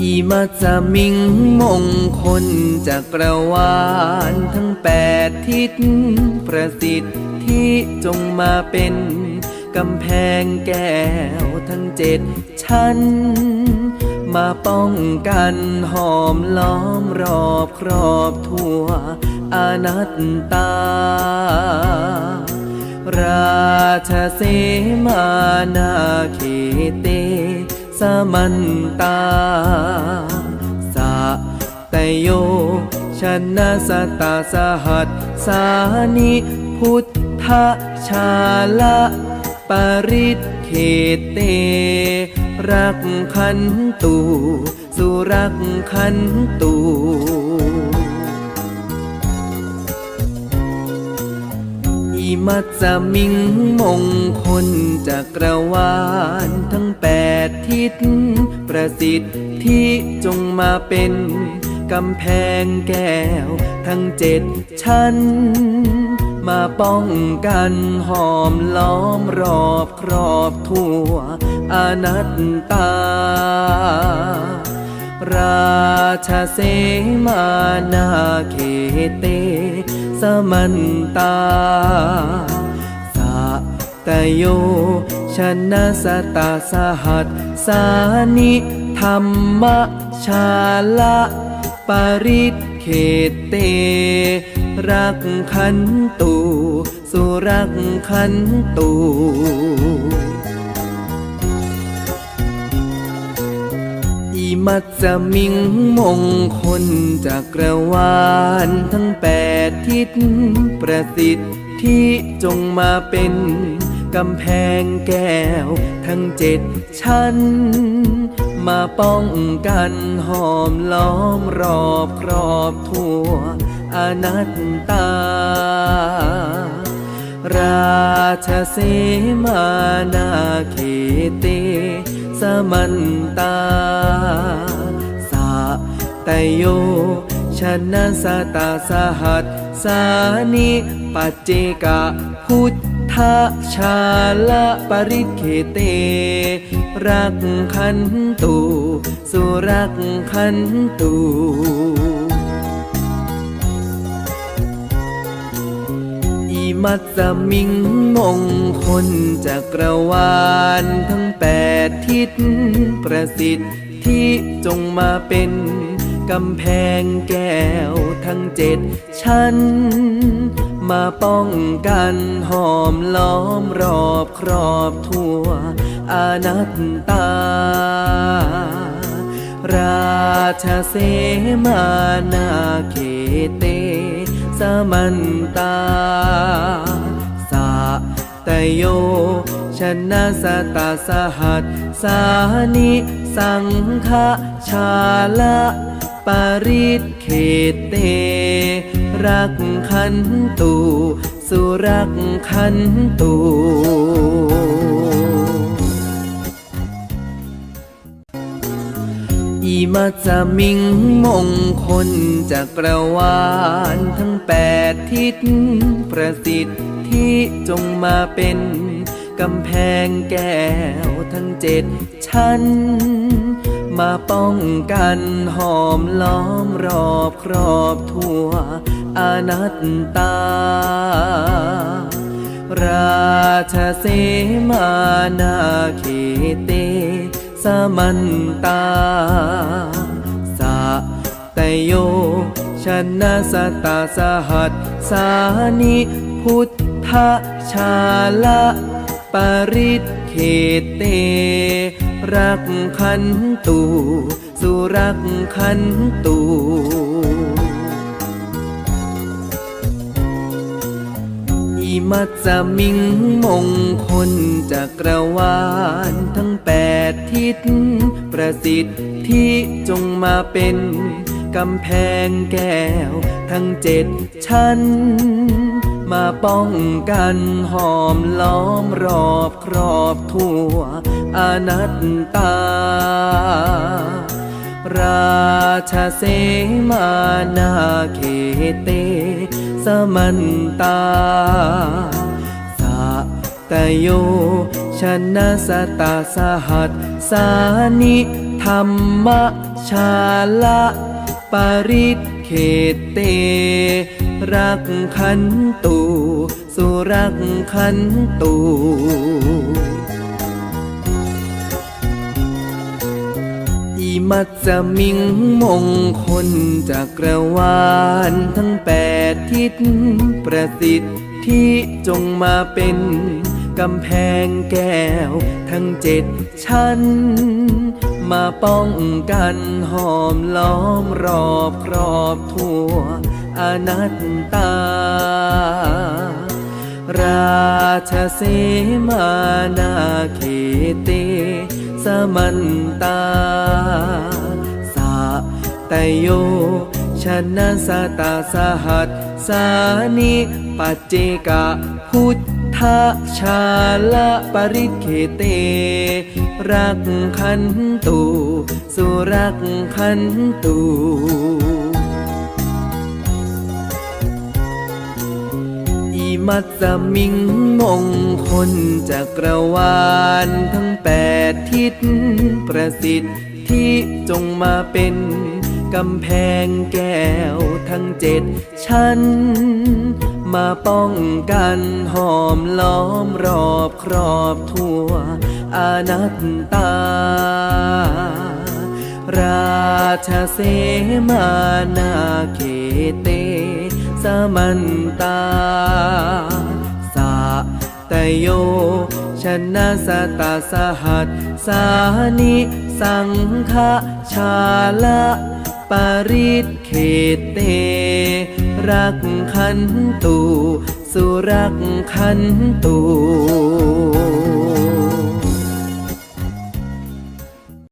อีมาจะมิงมงคลจากระวานทั้งแปดทิศประสิทธิ์ที่จงมาเป็นกำแพงแก้วทั้งเจ็ดชั้น มาป้องกันหอมล้อมรอบครอบทั่วอนัตตา ราชเสมานาเขเต สมันตา สะแตโยชนะสตาสหัสสานิพุทธชาละปริตเขเต รักขันตูสุรักขันตู มัจมิงมงคลจากกระวานทั้งแปดทิศ ประสิทธิ์ที่จงมาเป็นกำแพงแก้ว ทั้งเจ็ดชั้น มาป้องกันหอมล้อมรอบครอบทั่วอนัตตา ราชเสมานาเขเต มันตา สะตโยชนะสตาสหัสสานิธรรมชาละปริตเขเต รักขันตูสุรักขันตู มัจจะมิงมงคลจากกระวานทั้งแปดทิศประสิทธิ์ที่จงมาเป็นกำแพงแก้วทั้งเจ็ดชั้น มาป้องกันหอมล้อมรอบครอบทั่วอนัตตา ราชเสมา มันตา สะตโยชนะสตาสหัสสานิปัจเจกะพุทธชาละปริเคเต รักขันตูสุรักขันตู มัจจะมิงมงคลจากกรวานทั้งแปดทิศประสิทธิ์ที่จงมาเป็นกำแพงแก้วทั้งเจ็ดชั้น มาป้องกันหอมล้อมรอบครอบทั่วอานัตตา ราชเสมานาเขเต มันตา สะตโย ชนะสตาสหัส สานิสังฆชาละปริตเขตเต รักขันตู สุรักขันตู อีมาจะมิงมงคลจากกระวานทั้งแปดทิศประสิทธิ์ที่จงมาเป็นกำแพงแก้วทั้งเจ็ดชั้น มาป้องกันหอมล้อมรอบครอบทั่วอนัตตา ราชเสมานาเขเต สมันตา สะตโยชนะสตาสหัสสานิพุทธชาละปริตเขเต รักขันตูสุรักขันตู มัจจะมิงมงคลจากกระวานทั้งแปดทิศ ประสิทธิ์ที่จงมาเป็นกำแพงแก้ว ทั้งเจ็ดชั้น มาป้องกันหอมล้อมรอบครอบทั่วอนัตตา ราชเสมานาเขเต สมันตา สะตโยชนะสตาสหัสสานิธรรมชชาละปริตเขตเต รักขันตูสุรักขันตู มัจจมิงมงคลจักรวาลทั้งแปดทิศประสิทธิจงมาเป็นกำแพงแก้วทั้งเจ็ดชั้น มาป้องกันหอมล้อมรอบครอบทั่วอนัตตา ราชเสมานาเขเตสมันตา สะตโยชนะสตาสหัสสานิปัจเจกะพุทธชาละปริเคเต รักขันตูสุรักขันตู มัจจมิงมงคลจักรวาลทั้งแปดทิศประสิทธิจงมาเป็นกำแพงแก้วทั้งเจ็ดชั้น มาป้องกันหอมล้อมรอบครอบทั่วอานัตตา ราชเสมานาเขเต สมันตา สะตโย ชนะสตาสหัส สานิสังฆชาละปริตเขตเต รักขันตู สุรักขันตู